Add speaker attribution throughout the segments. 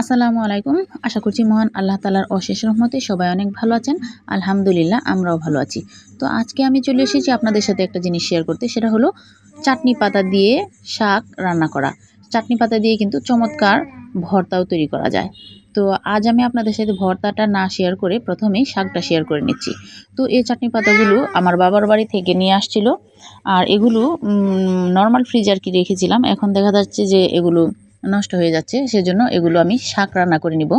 Speaker 1: আসসালামু আলাইকুম। আশা করছি মহান আল্লাহ তালার অশেষ রহমতে সবাই অনেক ভালো আছেন। আলহামদুলিল্লাহ, আমরাও ভালো আছি। তো আজকে আমি চলে এসেছি আপনাদের সাথে একটা জিনিস শেয়ার করতে। সেটা হলো চাটনি পাতা দিয়ে শাক রান্না করা। চাটনি পাতা দিয়ে কিন্তু চমৎকার ভর্তাও তৈরি করা যায়। তো আজ আমি আপনাদের সাথে ভর্তাটা না শেয়ার করে প্রথমেই শাকটা শেয়ার করে নিচ্ছি। তো এই চাটনি পাতাগুলো আমার বাবার বাড়ি থেকে নিয়ে আসছিল। আর এগুলো নর্মাল ফ্রিজ আর কি রেখেছিলাম। এখন দেখা যাচ্ছে যে এগুলো নষ্ট হয়ে যাচ্ছে, সেজন্য এগুলো আমি শাক রান্না করে নিব।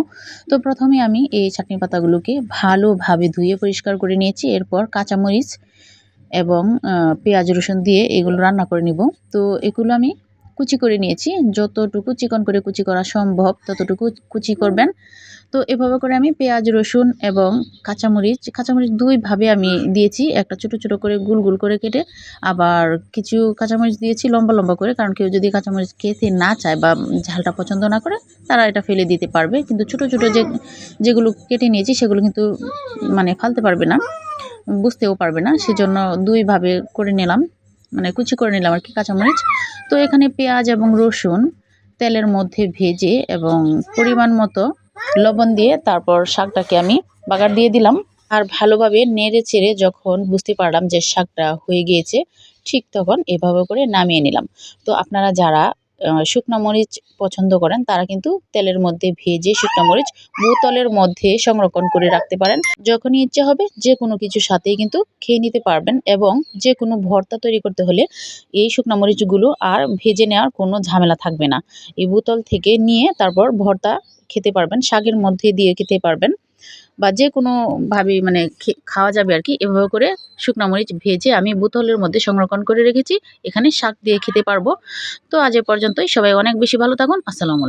Speaker 1: তো প্রথমে আমি এই চাটনি পাতাগুলোকে ভালোভাবে ধুয়ে পরিষ্কার করে নিয়েছি। এরপর কাঁচামরিচ এবং পেঁয়াজ রসুন দিয়ে এগুলো রান্না করে নিব। তো এগুলো আমি কুচি করে নিয়েছি। যতটুকু চিকন করে কুচি করা সম্ভব ততটুকু কুচি করবেন। তো এভাবে করে আমি পেঁয়াজ রসুন এবং কাঁচামরিচ কাঁচামরিচ দুইভাবে আমি দিয়েছি। একটা ছোটো ছোটো করে গুল গুল করে কেটে আবার কিছু কাঁচামরিচ দিয়েছি লম্বা লম্বা করে। কারণ কেউ যদি কাঁচামরিচ খেতে না চায় বা ঝালটা পছন্দ না করে তারা এটা ফেলে দিতে পারবে। কিন্তু ছোটো ছোটো যে যেগুলো কেটে নিয়েছি সেগুলো কিন্তু মানে ফালতে পারবে না বুঝতেও পারবে না। সেজন্য দুইভাবে করে নিলাম। মানে কুচি করে নিলাম আর কি কাঁচামরিচ। তো এখানে পেঁয়াজ এবং রসুন তেলের মধ্যে ভেজে এবং পরিমাণ মতো লবণ দিয়ে তারপর শাকটাকে আমি বাগার দিয়ে দিলাম। আর ভালোভাবে নেড়ে চেড়ে যখন বুঝতে পারলাম যে শাকটা হয়ে গিয়েছে, ঠিক তখন এভাবে করে নামিয়ে নিলাম। তো আপনারা যারা শুকনো মরিচ পছন্দ করেন, তারা কিন্তু তেলের মধ্যে ভেজে শুকনো মরিচ বোতলের মধ্যে সংরক্ষণ করে রাখতে পারেন। যখনই ইচ্ছে হবে, যে কোনো কিছুর সাথেই কিন্তু খেয়ে নিতে পারবেন এবং যে কোনো ভর্তা তৈরি করতে হলে এই শুকনো মরিচগুলো আর ভেজে নেওয়ার কোনো ঝামেলা থাকবে না। এই বোতল থেকে নিয়ে তারপর ভর্তা খেতে পারবেন, শাকের মধ্যে দিয়ে খেতে পারবেন। বা যে কোনোভাবে মানে খাওয়া যাবে আর কি, এভাবে করে শুকনো মরিচ ভেজে আমি বোতলের মধ্যে সংরক্ষণ করে রেখেছি। এখানে শাক দিয়ে খেতে পারব। তো আজ এ পর্যন্তই। সবাই অনেক বেশি ভালো থাকুন। আসসালামু আলাইকুম।